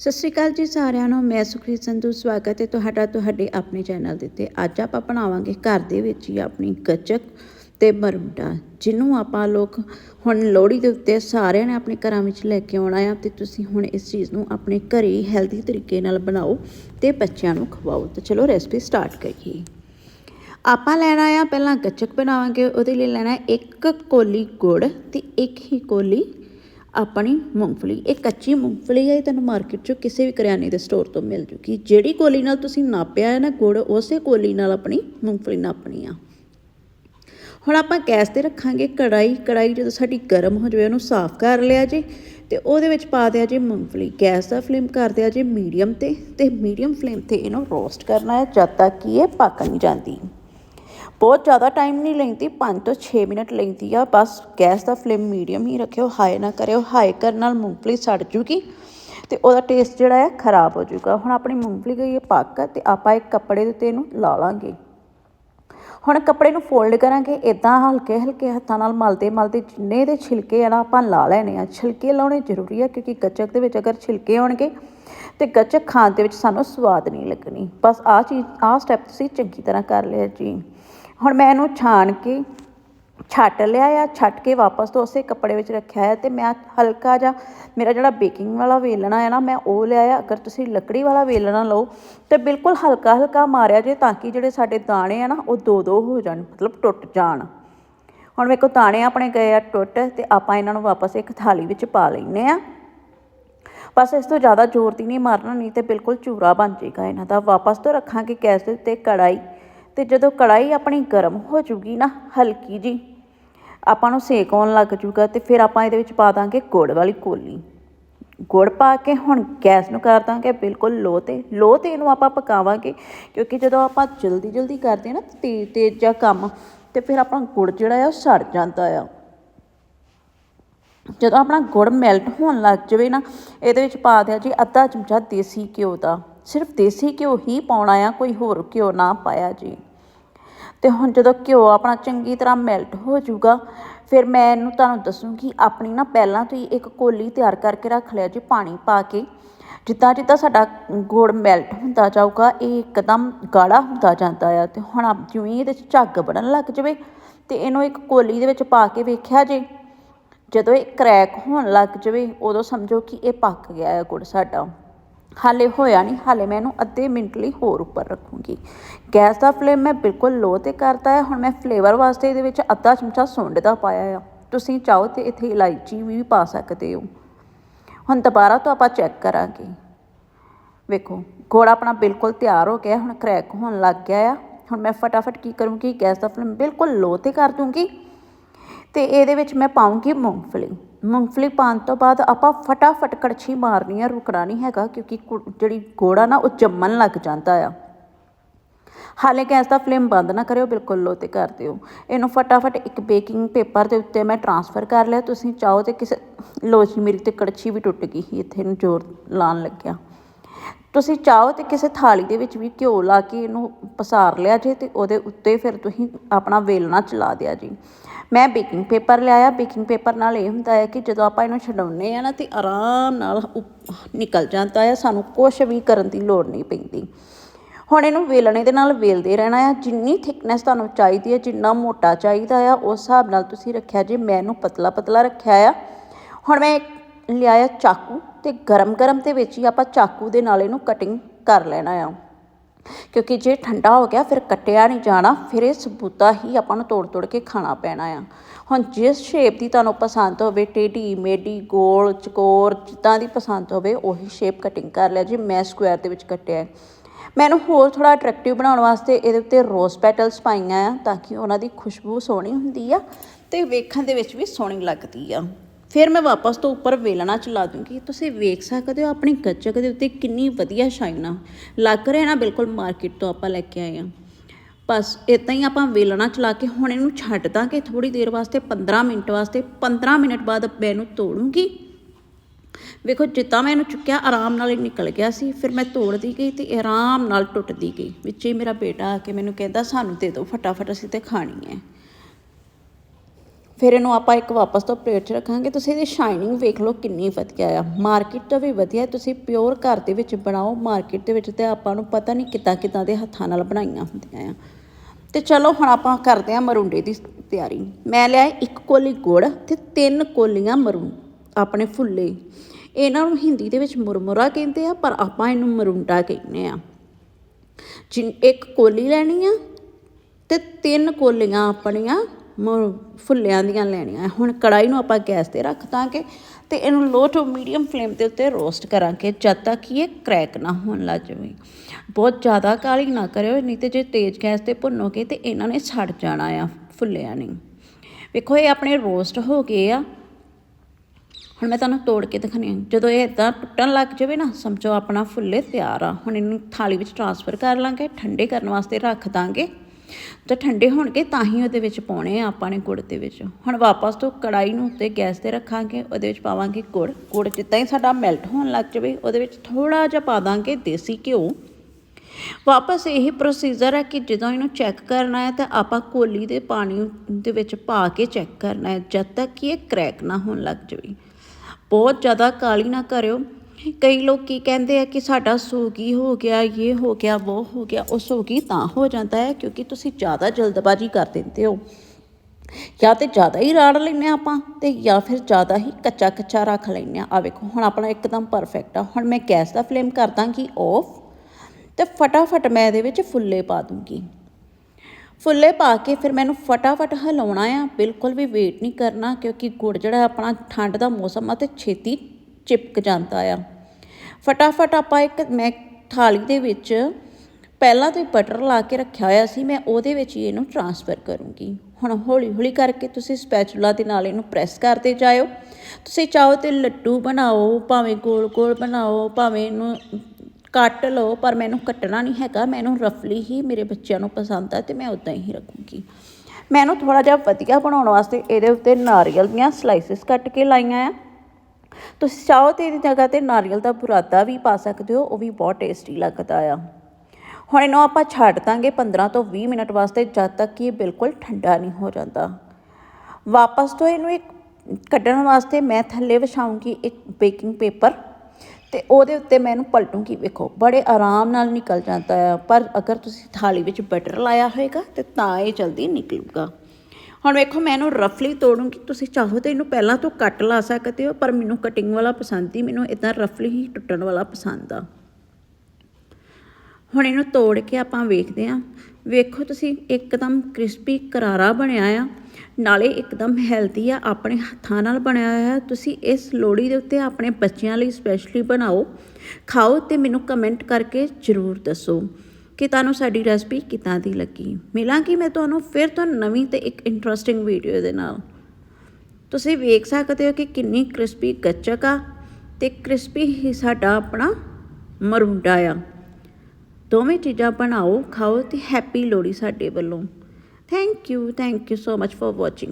ਸਤਿ ਸ਼੍ਰੀ ਅਕਾਲ ਜੀ ਸਾਰਿਆਂ ਨੂੰ, ਮੈਂ ਸੁਖਰੀਤ ਸੰਧੂ, ਸਵਾਗਤ ਹੈ ਤੁਹਾਡਾ ਤੁਹਾਡੇ ਆਪਣੇ ਚੈਨਲ ਦੇ ਉੱਤੇ। ਅੱਜ ਆਪਾਂ ਬਣਾਵਾਂਗੇ ਘਰ ਦੇ ਵਿੱਚ ਹੀ ਆਪਣੀ ਗੱਚਕ ਤੇ ਮਰਮਡਾ ਜਿਹਨੂੰ ਆਪਾਂ ਲੋਕ ਹੁਣ ਲੋਹੜੀ ਦੇ ਉੱਤੇ ਸਾਰਿਆਂ ਨੇ ਆਪਣੇ ਘਰਾਂ ਵਿੱਚ ਲੈ ਕੇ ਆਉਣਾ ਆ ਤੇ ਤੁਸੀਂ ਹੁਣ ਇਸ ਚੀਜ਼ ਨੂੰ ਆਪਣੇ ਘਰੇ ਹੈਲਦੀ ਤਰੀਕੇ ਨਾਲ ਬਣਾਓ ਤੇ ਬੱਚਿਆਂ ਨੂੰ ਖਵਾਓ। ਤਾਂ ਚਲੋ ਰੈਸਪੀ ਸਟਾਰਟ ਕਰੀਏ। ਆਪਾਂ ਲੈਣਾ ਆ, ਪਹਿਲਾਂ ਗੱਚਕ ਬਣਾਵਾਂਗੇ, ਉਹਦੇ ਲਈ ਲੈਣਾ ਇੱਕ ਕੋਲੀ ਗੁੜ ਤੇ ਇੱਕ ਹੀ ਕੋਲੀ ਆਪਣੀ ਮੂੰਗਫਲੀ, ਇਹ ਕੱਚੀ ਮੂੰਗਫਲੀ ਹੈ, ਇਹ ਤੁਹਾਨੂੰ ਮਾਰਕੀਟ 'ਚੋਂ ਕਿਸੇ ਵੀ ਕਰਿਆਨੇ ਦੇ ਸਟੋਰ ਤੋਂ ਮਿਲ ਜੂਗੀ। ਜਿਹੜੀ ਕੋਲੀ ਨਾਲ ਤੁਸੀਂ ਨਾਪਿਆ ਹੈ ਨਾ ਗੁੜ, ਉਸੇ ਕੋਲੀ ਨਾਲ ਆਪਣੀ ਮੂੰਗਫਲੀ ਨਾਪਣੀ ਆ। ਹੁਣ ਆਪਾਂ ਗੈਸ ਤੇ ਰੱਖਾਂਗੇ ਕੜਾਈ ਕੜਾਈ ਜਦੋਂ ਸਾਡੀ ਗਰਮ ਹੋ ਜਾਵੇ, ਉਹਨੂੰ ਸਾਫ਼ ਕਰ ਲਿਆ ਜੀ, ਤੇ ਉਹਦੇ ਵਿੱਚ ਪਾ ਦਿਆ ਜੀ ਮੂੰਗਫਲੀ। ਗੈਸ ਦਾ ਫਲੇਮ ਕਰ ਦਿਆ ਜੀ ਮੀਡੀਅਮ ਤੇ ਤੇ ਮੀਡੀਅਮ ਫਲੇਮ ਤੇ ਇਹਨੂੰ ਰੋਸਟ ਕਰਨਾ ਹੈ, ਜਦ ਤੱਕ ਕਿ ਇਹ ਪੱਕ ਨਹੀਂ ਜਾਂਦੀ। ਬਹੁਤ ਜ਼ਿਆਦਾ ਟਾਈਮ ਨਹੀਂ ਲੈਂਦੀ 5 ਤੋਂ 6 ਮਿੰਟ ਲੈਂਦੀ ਆ, ਬਸ ਗੈਸ ਦਾ ਫਲੇਮ ਮੀਡੀਅਮ ਹੀ ਰੱਖਿਓ ਹਾਈ ਨਾ ਕਰਿਓ ਹਾਈ ਕਰਨ ਨਾਲ ਮੂੰਗਫਲੀ ਸੜ ਜੂਗੀ ਤੇ ਉਹਦਾ ਟੇਸਟ ਜਿਹੜਾ ਹੈ ਖਰਾਬ ਹੋ ਜਾਊਗਾ ਹੁਣ ਆਪਣੀ ਮੂੰਗਫਲੀ ਗਈ ਹੈ ਪੱਕ ਤੇ ਆਪਾਂ ਇੱਕ ਕੱਪੜੇ ਦੇ ਉੱਤੇ ਇਹਨੂੰ ਲਾ ਲਾਂਗੇ। ਹੁਣ ਕੱਪੜੇ ਨੂੰ ਫੋਲਡ ਕਰਾਂਗੇ ਇਦਾਂ ਹਲਕੇ ਹਲਕੇ ਹੱਥਾਂ ਨਾਲ ਮਲਦੇ ਮਲਦੇ ਜਿੰਨੇ ਦੇ ਛਿਲਕੇ ਆ ਨਾ ਆਪਾਂ ਲਾ ਲੈਣੇ ਆ। ਛਿਲਕੇ ਲਾਉਣੇ ਜ਼ਰੂਰੀ ਆ ਕਿਉਂਕਿ ਗੱਚਕ ਦੇ ਵਿੱਚ ਅਗਰ ਛਿਲਕੇ ਹੋਣਗੇ ਤੇ ਗੱਚਕ ਖਾਣ ਦੇ ਵਿੱਚ ਸਾਨੂੰ ਸਵਾਦ ਨਹੀਂ ਲੱਗਣੀ। ਬਸ ਆਹ ਚੀਜ਼, ਆਹ ਸਟੈਪ ਤੁਸੀਂ ਚੰਗੀ ਤਰ੍ਹਾਂ ਕਰ ਲਿਆ ਜੀ। ਹੁਣ ਮੈਂ ਇਹਨੂੰ ਛਾਣ ਕੇ ਛੱਟ ਲਿਆ ਆ, ਛੱਟ ਕੇ ਵਾਪਸ ਤੋਂ ਉਸੇ ਕੱਪੜੇ ਵਿੱਚ ਰੱਖਿਆ ਹੈ ਤੇ ਮੈਂ ਹਲਕਾ ਜਿਹਾ ਮੇਰਾ ਜਿਹੜਾ ਬੇਕਿੰਗ ਵਾਲਾ ਵੇਲਣਾ ਹੈ ਨਾ, ਮੈਂ ਉਹ ਲਿਆ ਆ। ਅਗਰ ਤੁਸੀਂ ਲੱਕੜੀ ਵਾਲਾ ਵੇਲਣਾ ਲਓ ਤੇ ਬਿਲਕੁਲ ਹਲਕਾ ਹਲਕਾ ਮਾਰਿਆ ਜੇ ਤਾਂ ਕਿ ਜਿਹੜੇ ਸਾਡੇ ਦਾਣੇ ਆ ਨਾ, ਉਹ ਦੋ ਦੋ ਹੋ ਜਾਣ, ਮਤਲਬ ਟੁੱਟ ਜਾਣ। ਹੁਣ ਮੇਰੇ ਕੋਲ ਦਾਣੇ ਆਪਣੇ ਗਏ ਆ ਟੁੱਟ ਤੇ ਆਪਾਂ ਇਹਨਾਂ ਨੂੰ ਵਾਪਸ ਇੱਕ ਥਾਲੀ ਵਿੱਚ ਪਾ ਲੈਨੇ ਆ। ਬਸ ਇਸ ਤੋਂ ਜ਼ਿਆਦਾ ਜ਼ੋਰ ਦੀ ਨਹੀਂ ਮਾਰਨਾ, ਨਹੀਂ ਤੇ ਬਿਲਕੁਲ ਚੂਰਾ ਬਣ ਜਾਏਗਾ ਇਹਨਾਂ ਦਾ। ਵਾਪਸ ਤੋਂ ਰੱਖਾਂਗੇ ਗੈਸ ਦੇ ਉੱਤੇ ਕੜਾਈ ਤੇ ਜਦੋਂ ਕੜਾਈ ਆਪਣੀ ਗਰਮ ਹੋ ਜੂਗੀ ਨਾ, ਹਲਕੀ ਜੀ, ਆਪਾਂ ਨੂੰ ਸੇਕ ਆਉਣ ਲੱਗ ਜੂਗਾ ਤੇ ਫਿਰ ਆਪਾਂ ਇਹਦੇ ਵਿੱਚ ਪਾ ਦਾਂਗੇ ਗੁੜ ਵਾਲੀ ਕੋਲੀ। ਗੁੜ ਪਾ ਕੇ ਹੁਣ ਗੈਸ ਨੂੰ ਕਰ ਦਾਂਗੇ ਬਿਲਕੁਲ ਲੋ ਤੇ ਲੋ ਤੇ ਇਹਨੂੰ ਆਪਾਂ ਪਕਾਵਾਂਗੇ ਕਿਉਂਕਿ ਜਦੋਂ ਆਪਾਂ ਜਲਦੀ ਜਲਦੀ ਕਰਦੇ ਨਾ ਤੇਜ਼ ਤੇਜ਼ ਜਿਹਾ ਕੰਮ, ਤੇ ਫਿਰ ਆਪਣਾ ਗੁੜ ਜਿਹੜਾ ਆ ਉਹ ਸੜ ਜਾਂਦਾ ਆ। ਜਦੋਂ ਆਪਣਾ ਗੁੜ ਮੈਲਟ ਹੋਣ ਲੱਗ ਜਾਵੇ ਨਾ, ਇਹਦੇ ਵਿੱਚ ਪਾ ਦਿਆ ਜੀ ਅੱਧਾ ਚਮਚਾ ਦੇਸੀ ਘਿਓ ਦਾ। ਸਿਰਫ ਦੇਸੀ ਘਿਓ ਹੀ ਪਾਉਣਾ ਆ, ਕੋਈ ਹੋਰ ਘਿਓ ਨਾ ਪਾਇਆ ਜੀ। ਤੇ ਹੁਣ ਜਦੋਂ ਘਿਓ ਆਪਣਾ ਚੰਗੀ ਤਰ੍ਹਾਂ ਮੈਲਟ ਹੋ ਜਾਊਗਾ, ਫਿਰ ਮੈਂ ਇਹਨੂੰ ਤੁਹਾਨੂੰ ਦੱਸੂਗੀ, ਆਪਣੀ ਨਾ ਪਹਿਲਾਂ ਤੁਸੀਂ ਇੱਕ ਕੋਲੀ ਤਿਆਰ ਕਰਕੇ ਰੱਖ ਲਿਆ ਜੀ ਪਾਣੀ ਪਾ ਕੇ। ਜਿੱਦਾਂ ਜਿੱਦਾਂ ਸਾਡਾ ਗੁੜ ਮੈਲਟ ਹੁੰਦਾ ਜਾਊਗਾ, ਇਹ ਇੱਕਦਮ ਗਾੜਾ ਹੁੰਦਾ ਜਾਂਦਾ ਆ ਤੇ ਹੁਣ ਆਪ ਜਿਵੇਂ ਇਹਦੇ 'ਚ ਝੱਗ ਬਣਨ ਲੱਗ ਜਾਵੇ ਤੇ ਇਹਨੂੰ ਇੱਕ ਕੋਲੀ ਦੇ ਵਿੱਚ ਪਾ ਕੇ ਵੇਖਿਆ ਜੇ, ਜਦੋਂ ਇਹ ਕਰੈਕ ਹੋਣ ਲੱਗ ਜਾਵੇ, ਉਦੋਂ ਸਮਝੋ ਕਿ ਇਹ ਪੱਕ ਗਿਆ ਹੈ ਗੁੜ ਸਾਡਾ। ਹਾਲੇ ਹੋਇਆ ਨਹੀਂ, ਹਾਲੇ ਮੈਂ ਇਹਨੂੰ ਅੱਧੇ ਮਿੰਟ ਲਈ ਹੋਰ ਉੱਪਰ ਰੱਖੂੰਗੀ। ਗੈਸ ਦਾ ਫਲੇਮ ਮੈਂ ਬਿਲਕੁਲ ਲੋ ਤੇ ਕਰਤਾ ਹੈ, ਹੁਣ ਮੈਂ ਫਲੇਵਰ ਵਾਸਤੇ ਇਹਦੇ ਵਿੱਚ ਅੱਧਾ ਚਮਚਾ ਸੁੰਡ ਦਾ ਪਾਇਆ ਆ। ਤੁਸੀਂ ਚਾਹੋ ਤੇ ਇੱਥੇ ਇਲਾਇਚੀ ਵੀ ਪਾ ਸਕਦੇ ਹੋ। ਹੁਣ ਦੁਬਾਰਾ ਤੋਂ ਆਪਾਂ ਚੈੱਕ ਕਰਾਂਗੇ। ਵੇਖੋ ਘੋੜਾ ਆਪਣਾ ਬਿਲਕੁਲ ਤਿਆਰ ਹੋ ਗਿਆ, ਹੁਣ ਕ੍ਰੈਕ ਹੋਣ ਲੱਗ ਗਿਆ ਆ। ਹੁਣ ਮੈਂ ਫਟਾਫਟ ਕੀ ਕਰੂੰਗੀ, ਗੈਸ ਦਾ ਫਲੇਮ ਬਿਲਕੁਲ ਲੋ ਤੇ ਕਰ ਦੂੰਗੀ। ਤੇ ਇਹਦੇ ਵਿੱਚ ਮੈਂ ਪਾਉਂਗੀ ਮੂੰਗਫਲੀ। ਮੂੰਗਫਲੀ ਪਾਉਣ ਤੋਂ ਬਾਅਦ ਆਪਾਂ ਫਟਾਫਟ ਕੜਛੀ ਮਾਰਨੀ ਆ, ਰੁਕਣਾ ਨਹੀਂ ਹੈਗਾ ਕਿਉਂਕਿ ਜਿਹੜੀ ਗੋੜਾ ਨਾ ਉਹ ਜੰਮਣ ਲੱਗ ਜਾਂਦਾ ਆ। ਹਾਲੇ ਗੈਸ ਦਾ ਫਲੇਮ ਬੰਦ ਨਾ ਕਰਿਓ, ਬਿਲਕੁਲ ਲੋ ਤੇ ਕਰ ਦਿਓ। ਇਹਨੂੰ ਫਟਾਫਟ ਇੱਕ ਬੇਕਿੰਗ ਪੇਪਰ ਦੇ ਉੱਤੇ ਮੈਂ ਟ੍ਰਾਂਸਫਰ ਕਰ ਲਿਆ। ਤੁਸੀਂ ਚਾਹੋ ਤੇ ਕਿਸੇ ਲੋ ਜੀ ਮੇਰੀ ਤੇ ਕੜਛੀ ਵੀ ਟੁੱਟ ਗਈ ਸੀ, ਇੱਥੇ ਨੂੰ ਜ਼ੋਰ ਲਾਣ ਲੱਗਿਆ। ਤੁਸੀਂ ਚਾਹੋ ਤੇ ਕਿਸੇ ਥਾਲੀ ਦੇ ਵਿੱਚ ਵੀ ਘਿਓ ਲਾ ਕੇ ਇਹਨੂੰ ਪਸਾਰ ਲਿਆ ਜੇ ਤੇ ਉਹਦੇ ਉੱਤੇ ਫਿਰ ਤੁਸੀਂ ਆਪਣਾ ਵੇਲਣਾ ਚਲਾ ਦਿਆ ਜੀ। ਮੈਂ ਬੇਕਿੰਗ ਪੇਪਰ ਲਿਆਇਆ। ਬੇਕਿੰਗ ਪੇਪਰ ਨਾਲ ਇਹ ਹੁੰਦਾ ਹੈ ਕਿ ਜਦੋਂ ਆਪਾਂ ਇਹਨੂੰ ਛਡਾਉਂਦੇ ਆ ਨਾ ਤੇ ਆਰਾਮ ਨਾਲ ਨਿਕਲ ਜਾਂਦਾ ਹੈ। ਸਾਨੂੰ ਕੁਝ ਵੀ ਕਰਨ ਦੀ ਲੋੜ ਨਹੀਂ ਪੈਂਦੀ। ਹੁਣ ਇਹਨੂੰ ਵੇਲਣੇ ਦੇ ਨਾਲ ਵੇਲਦੇ ਰਹਿਣਾ ਆ ਜਿੰਨੀ ਥਿਕਨੈਸ ਤੁਹਾਨੂੰ ਚਾਹੀਦੀ ਹੈ, ਜਿੰਨਾ ਮੋਟਾ ਚਾਹੀਦਾ ਆ ਉਸ ਹਿਸਾਬ ਨਾਲ ਤੁਸੀਂ ਰੱਖਿਆ ਜੇ। ਮੈਂ ਇਹਨੂੰ ਪਤਲਾ ਪਤਲਾ ਰੱਖਿਆ ਆ। ਹੁਣ ਮੈਂ ਲਿਆਇਆ ਚਾਕੂ ਤੇ ਗਰਮ ਗਰਮ ਦੇ ਵਿੱਚ ਹੀ ਆਪਾਂ ਚਾਕੂ ਦੇ ਨਾਲ ਇਹਨੂੰ ਕਟਿੰਗ ਕਰ ਲੈਣਾ ਆ। ਕਿਉਂਕਿ ਜੇ ਠੰਡਾ ਹੋ ਗਿਆ, ਫਿਰ ਕੱਟਿਆ ਨਹੀਂ ਜਾਣਾ, ਫਿਰ ਇਹ ਸਬੂਤਾ ਹੀ ਆਪਾਂ ਨੂੰ ਤੋੜ ਤੋੜ ਕੇ ਖਾਣਾ ਪੈਣਾ ਆ। ਹੁਣ ਜਿਸ ਸ਼ੇਪ ਦੀ ਤੁਹਾਨੂੰ ਪਸੰਦ ਹੋਵੇ, ਟੇਢੀ, ਮੇਢੀ, ਗੋਲ, ਚਕੋਰ, ਜਿੱਦਾਂ ਦੀ ਪਸੰਦ ਹੋਵੇ, ਉਹੀ ਸ਼ੇਪ ਕਟਿੰਗ ਕਰ ਲਿਆ ਜੀ, ਮੈਂ ਸਕੁਅਰ ਦੇ ਵਿੱਚ ਕੱਟਿਆ। ਮੈਨੂੰ ਹੋਰ ਥੋੜਾ ਅਟਰੈਕਟਿਵ ਬਣਾਉਣ ਵਾਸਤੇ ਇਹਦੇ ਉੱਤੇ ਰੋਜ਼ ਪੈਟਲਸ ਪਾਈਆਂ ਆ, ਤਾਂ ਕਿ ਉਹਨਾਂ ਦੀ ਖੁਸ਼ਬੂ ਸੋਹਣੀ ਹੁੰਦੀ ਆ ਤੇ ਵੇਖਣ ਦੇ ਵਿੱਚ ਵੀ ਸੋਹਣੀ ਲੱਗਦੀ ਆ। ਫਿਰ ਮੈਂ ਵਾਪਸ ਤੋਂ ਉੱਪਰ ਵੇਲਣਾ ਚਲਾ ਦੂੰਗੀ। ਤੁਸੀਂ ਵੇਖ ਸਕਦੇ ਹੋ ਆਪਣੀ ਗੱਚਕ ਦੇ ਉੱਤੇ ਕਿੰਨੀ ਵਧੀਆ ਸ਼ਾਈਨ ਆ। ਲੱਗ ਰਿਹਾ ਨਾ ਬਿਲਕੁਲ ਮਾਰਕੀਟ ਤੋਂ ਆਪਾਂ ਲੈ ਕੇ ਆਏ ਆ। ਬਸ ਇਦਾਂ ਹੀ ਆਪਾਂ ਵੇਲਣਾ ਚਲਾ ਕੇ ਹੁਣ ਇਹਨੂੰ ਛੱਡ ਦਾਂਗੇ ਥੋੜੀ ਦੇਰ ਵਾਸਤੇ 15 ਮਿੰਟ ਵਾਸਤੇ। 15 ਮਿੰਟ ਬਾਅਦ ਮੈਂ ਇਹਨੂੰ ਤੋੜੂੰਗੀ। ਵੇਖੋ, ਜਿੱਦਾਂ ਮੈਂ ਇਹਨੂੰ ਚੁੱਕਿਆ, ਆਰਾਮ ਨਾਲ ਹੀ ਨਿਕਲ ਗਿਆ ਸੀ। ਫਿਰ ਮੈਂ ਤੋੜਦੀ ਗਈ ਤੇ ਆਰਾਮ ਨਾਲ ਟੁੱਟਦੀ ਗਈ। ਵਿੱਚ ਹੀ ਮੇਰਾ ਬੇਟਾ ਆ ਕੇ ਮੈਨੂੰ ਕਹਿੰਦਾ, ਸਾਨੂੰ ਦੇ ਦਿਓ, ਫਟਾਫਟ ਅਸੀਂ ਤੇ ਖਾਣੀ ਹੈ। ਫਿਰ ਇਹਨੂੰ ਆਪਾਂ ਇੱਕ ਵਾਪਸ ਤੋਂ ਪਲੇਟ 'ਚ ਰੱਖਾਂਗੇ। ਤੁਸੀਂ ਇਹਦੀ ਸ਼ਾਈਨਿੰਗ ਵੇਖ ਲਓ ਕਿੰਨੀ ਵਧੀਆ ਆ। ਮਾਰਕੀਟ ਤੋਂ ਵੀ ਵਧੀਆ ਤੁਸੀਂ ਪਿਓਰ ਘਰ ਦੇ ਵਿੱਚ ਬਣਾਓ। ਮਾਰਕੀਟ ਦੇ ਵਿੱਚ ਤੇ ਆਪਾਂ ਨੂੰ ਪਤਾ ਨਹੀਂ ਕਿੱਦਾਂ ਕਿੱਦਾਂ ਦੇ ਹੱਥਾਂ ਨਾਲ ਬਣਾਈਆਂ ਹੁੰਦੀਆਂ ਆ। ਤੇ ਚਲੋ ਹੁਣ ਆਪਾਂ ਕਰਦੇ ਹਾਂ ਮਰੁੰਡੇ ਦੀ ਤਿਆਰੀ। ਮੈਂ ਲਿਆ ਇੱਕ ਕੋਲੀ ਗੁੜ ਤੇ ਤਿੰਨ ਕੋਲੀਆਂ ਮਰੂ ਆਪਣੇ ਫੁੱਲੇ। ਇਹਨਾਂ ਨੂੰ ਹਿੰਦੀ ਦੇ ਵਿੱਚ ਮੁਰਮੁਰਾ ਕਹਿੰਦੇ ਆ, ਪਰ ਆਪਾਂ ਇਹਨੂੰ ਮਰੁੰਡਾ ਕਹਿੰਦੇ ਆ। ਜਿ ਇੱਕ ਕੋਲੀ ਲੈਣੀ ਆ ਤੇ ਤਿੰਨ ਕੋਲੀਆਂ ਆਪਣੀਆਂ ਫੁੱਲਿਆਂ ਦੀਆਂ ਲੈਣੀਆਂ। ਹੁਣ ਕੜਾਈ ਨੂੰ ਆਪਾਂ ਗੈਸ ਤੇ ਰੱਖ ਦਾਂਗੇ ਤੇ ਇਹਨੂੰ ਲੋ ਟੂ ਮੀਡੀਅਮ ਫਲੇਮ ਦੇ ਉੱਤੇ ਰੋਸਟ ਕਰਾਂਗੇ, ਜਦ ਤੱਕ ਕਿ ਇਹ ਕ੍ਰੈਕ ਨਾ ਹੋਣ ਲੱਗ ਜਾਵੇ। ਬਹੁਤ ਜ਼ਿਆਦਾ ਕਾਲੀ ਨਾ ਕਰਿਓ, ਨਹੀਂ ਤੇ ਜੇ ਤੇਜ਼ ਗੈਸ ਤੇ ਭੁੰਨੋਗੇ ਤੇ ਇਹਨਾਂ ਨੇ ਛੱਡ ਜਾਣਾ ਆ ਫੁੱਲਿਆਂ ਨੇ। ਵੇਖੋ, ਇਹ ਆਪਣੇ ਰੋਸਟ ਹੋ ਗਏ ਆ। ਹੁਣ ਮੈਂ ਤੁਹਾਨੂੰ ਤੋੜ ਕੇ ਦਿਖਾਣੀ ਜਦੋਂ ਇਹ ਇਦਾਂ ਟੁੱਟਣ ਲੱਗ ਜਾਵੇ ਨਾ, ਸਮਝੋ ਆਪਣਾ ਫੁੱਲੇ ਤਿਆਰ ਆ। ਹੁਣ ਇਹਨੂੰ ਥਾਲੀ ਵਿੱਚ ਟਰਾਂਸਫਰ ਕਰ ਲਾਂਗੇ, ਠੰਡੇ ਕਰਨ ਵਾਸਤੇ ਰੱਖ ਦਾਂਗੇ। ਤੇ ਠੰਡੇ ਹੋਣਗੇ ਤਾਂ ਹੀ ਉਹਦੇ ਵਿੱਚ ਪਾਉਣੇ ਆ ਆਪਾਂ ਨੇ ਗੁੜ ਦੇ ਵਿੱਚ। ਹੁਣ ਵਾਪਸ ਤੋਂ ਕੜਾਈ ਨੂੰ ਉੱਤੇ ਗੈਸ ਤੇ ਰੱਖਾਂਗੇ, ਉਹਦੇ ਵਿੱਚ ਪਾਵਾਂਗੇ ਗੁੜ। ਗੁੜ ਜਿੱਦਾਂ ਹੀ ਸਾਡਾ ਮੈਲਟ ਹੋਣ ਲੱਗ ਜਾਵੇ, ਉਹਦੇ ਵਿੱਚ ਥੋੜਾ ਜਿਹਾ ਪਾ ਦਾਂਗੇ ਦੇਸੀ ਘਿਓ। ਵਾਪਸ ਇਹੀ ਪ੍ਰੋਸੀਜਰ ਹੈ ਕਿ ਜਦੋਂ ਇਹਨੂੰ ਚੈੱਕ ਕਰਨਾ ਹੈ ਤਾਂ ਆਪਾਂ ਕੋਲੀ ਦੇ ਪਾਣੀ ਦੇ ਵਿੱਚ ਪਾ ਕੇ ਚੈੱਕ ਕਰਨਾ ਹੈ, ਜਦ ਤੱਕ ਕਿ ਇਹ ਕ੍ਰੈਕ ਨਾ ਹੋਣ ਲੱਗ ਜਾਵੇ। ਬਹੁਤ ਜ਼ਿਆਦਾ ਕਾਲੀ ਨਾ ਕਰਿਓ। ਕਈ ਲੋਕ ਕੀ ਕਹਿੰਦੇ ਆ ਕਿ ਸਾਡਾ ਸੋਗੀ ਹੋ ਗਿਆ ਇਹ ਹੋ ਗਿਆ ਉਹ ਹੋ ਗਿਆ, ਉਹ ਸੋਗੀ ਤਾਂ ਹੋ ਜਾਂਦਾ ਹੈ ਕਿਉਂਕਿ ਤੁਸੀਂ ਜ਼ਿਆਦਾ ਜਲਦਬਾਜ਼ੀ ਕਰ ਦਿੰਦੇ ਹੋ। ਜਾਂ ਤੇ ਜ਼ਿਆਦਾ ਹੀ ਰਾੜ ਲੈਨੇ ਆ ਆਪਾਂ ਤੇ ਜਾਂ ਫਿਰ ਜ਼ਿਆਦਾ ਹੀ ਕੱਚਾ ਕੱਚਾ ਰੱਖ ਲੈਨੇ ਆ ਆ ਵੇਖੋ, ਹੁਣ ਆਪਣਾ ਇੱਕਦਮ ਪਰਫੈਕਟ ਆ। ਹੁਣ ਮੈਂ ਗੈਸ ਦਾ ਫਲੇਮ ਕਰ ਦਾਂਗੀ ਆਫ ਤੇ ਫਟਾਫਟ ਮੈਂ ਇਹਦੇ ਵਿੱਚ ਫੁੱਲੇ ਪਾ ਦੂੰਗੀ। ਫੁੱਲੇ ਪਾ ਕੇ ਫਿਰ ਮੈਨੂੰ ਫਟਾਫਟ ਹਿਲਾਉਣਾ ਆ। ਬਿਲਕੁਲ ਵੀ ਵੇਟ ਨਹੀਂ ਕਰਨਾ ਕਿਉਂਕਿ ਗੁੜ ਜਿਹੜਾ ਆਪਣਾ ਠੰਡ ਦਾ ਮੌਸਮ ਆ ਤੇ ਛੇਤੀ ਚਿਪਕ ਜਾਂਦਾ ਆ। ਫਟਾਫਟ ਆਪਾਂ ਇੱਕ ਮੈਂ ਥਾਲੀ ਦੇ ਵਿੱਚ ਪਹਿਲਾਂ ਤੋਂ ਹੀ ਬਟਰ ਲਾ ਕੇ ਰੱਖਿਆ ਹੋਇਆ ਸੀ, ਮੈਂ ਉਹਦੇ ਵਿੱਚ ਹੀ ਇਹਨੂੰ ਟਰਾਂਸਫਰ ਕਰੂੰਗੀ। ਹੁਣ ਹੌਲੀ ਹੌਲੀ ਕਰਕੇ ਤੁਸੀਂ ਸਪੈਚੂਲਾ ਦੇ ਨਾਲ ਇਹਨੂੰ ਪ੍ਰੈਸ ਕਰਦੇ ਜਾਇਓ। ਤੁਸੀਂ ਚਾਹੋ ਤੇ ਲੱਡੂ ਬਣਾਓ, ਭਾਵੇਂ ਗੋਲ ਗੋਲ ਬਣਾਓ, ਭਾਵੇਂ ਇਹਨੂੰ ਕੱਟ ਲਓ, ਪਰ ਮੈਨੂੰ ਕੱਟਣਾ ਨਹੀਂ ਹੈਗਾ। ਮੈਨੂੰ ਰਫਲੀ ਹੀ ਮੇਰੇ ਬੱਚਿਆਂ ਨੂੰ ਪਸੰਦ ਆ ਤੇ ਮੈਂ ਉਦਾਂ ਹੀ ਰੱਖੂੰਗੀ। ਮੈਨੂੰ ਥੋੜਾ ਜਿਹਾ ਵਧੀਆ ਬਣਾਉਣ ਵਾਸਤੇ ਇਹਦੇ ਉੱਤੇ ਨਾਰੀਅਲ ਦੀਆਂ ਸਲਾਈਸਿਸ ਕੱਟ ਕੇ ਲਾਈਆਂ ਆ। ਤੁਸੀਂ ਚਾਹੋ ਤੇ ਇਹਦੀ ਜਗ੍ਹਾ ਤੇ ਨਾਰੀਅਲ ਦਾ ਬੁਰਾਦਾ ਵੀ ਪਾ ਸਕਦੇ ਹੋ, ਉਹ ਵੀ ਬਹੁਤ ਟੇਸਟੀ ਲੱਗਦਾ ਆ। ਹੁਣ ਇਹਨੂੰ ਆਪਾਂ ਛੱਡ ਦਾਂਗੇ 15 ਤੋਂ 20 ਮਿੰਟ ਵਾਸਤੇ, ਜਦ ਤੱਕ ਕਿ ਇਹ ਬਿਲਕੁਲ ਠੰਡਾ ਨਹੀਂ ਹੋ ਜਾਂਦਾ। ਵਾਪਸ ਤੋਂ ਇਹਨੂੰ ਇੱਕ ਕੱਢਣ ਵਾਸਤੇ ਮੈਂ ਥੱਲੇ ਵਿਛਾਉਂਗੀ ਇੱਕ ਬੇਕਿੰਗ ਪੇਪਰ ਤੇ ਉਹਦੇ ਉੱਤੇ ਮੈਂ ਇਹਨੂੰ ਪਲਟੂੰਗੀ, ਵੇਖੋ, ਬੜੇ ਆਰਾਮ ਨਾਲ ਨਿਕਲ ਜਾਂਦਾ ਹੈ ਪਰ ਅਗਰ ਤੁਸੀਂ ਥਾਲੀ ਵਿੱਚ ਬਟਰ ਲਾਇਆ ਹੋਏਗਾ, ਤੇ ਤਾਂ ਇਹ ਜਲਦੀ ਨਿਕਲੂਗਾ। ਹੁਣ ਵੇਖੋ, ਮੈਂ ਇਹਨੂੰ ਰਫਲੀ ਤੋੜੂੰਗੀ। ਤੁਸੀਂ ਚਾਹੋ ਤਾਂ ਇਹਨੂੰ ਪਹਿਲਾਂ ਤੋਂ ਕੱਟ ਲਾ ਸਕਦੇ ਹੋ, ਪਰ ਮੈਨੂੰ ਕਟਿੰਗ ਵਾਲਾ ਪਸੰਦ ਹੀ, ਮੈਨੂੰ ਇਦਾਂ ਰਫਲੀ ਹੀ ਟੁੱਟਣ ਵਾਲਾ ਪਸੰਦ ਆ। ਹੁਣ ਇਹਨੂੰ ਤੋੜ ਕੇ ਆਪਾਂ ਵੇਖਦੇ ਹਾਂ। ਵੇਖੋ ਤੁਸੀਂ, ਇੱਕਦਮ ਕ੍ਰਿਸਪੀ ਕਰਾਰਾ ਬਣਿਆ ਆ। ਨਾਲੇ ਇੱਕਦਮ ਹੈਲਦੀ ਆ, ਆਪਣੇ ਹੱਥਾਂ ਨਾਲ ਬਣਿਆ ਹੋਇਆ। ਹੈ ਤੁਸੀਂ ਇਸ ਲੋੜੀ ਦੇ ਉੱਤੇ ਆਪਣੇ ਬੱਚਿਆਂ ਲਈ ਸਪੈਸ਼ਲੀ ਬਣਾਓ। ਖਾਓ ਤੇ ਮੈਨੂੰ ਕਮੈਂਟ ਕਰਕੇ ਜ਼ਰੂਰ ਦੱਸੋ। ਕਿ ਤੁਹਾਨੂੰ ਸਾਡੀ ਰੈਸਪੀ ਕਿੱਦਾਂ ਦੀ ਲੱਗੀ। ਮਿਲਾਂਗੀ ਮੈਂ ਤੁਹਾਨੂੰ, ਫਿਰ ਤੋਂ ਨਵੀਂ ਤੇ ਇੱਕ ਇੰਟਰਸਟਿੰਗ ਵੀਡੀਓ ਦੇ ਨਾਲ। ਤੁਸੀਂ ਵੇਖ ਸਕਦੇ ਹੋ ਕਿ ਕਿੰਨੀ ਕ੍ਰਿਸਪੀ ਗੱਚਕ ਆ ਤੇ ਕ੍ਰਿਸਪੀ ਹੀ ਸਾਡਾ ਆਪਣਾ ਮਰੂੰਡਾ ਆ। ਦੋਵੇਂ ਚੀਜ਼ਾਂ ਬਣਾਓ, ਖਾਓ ਤੇ ਹੈਪੀ ਲੋਹੜੀ ਸਾਡੇ ਵੱਲੋਂ। Thank you thank you so much for watching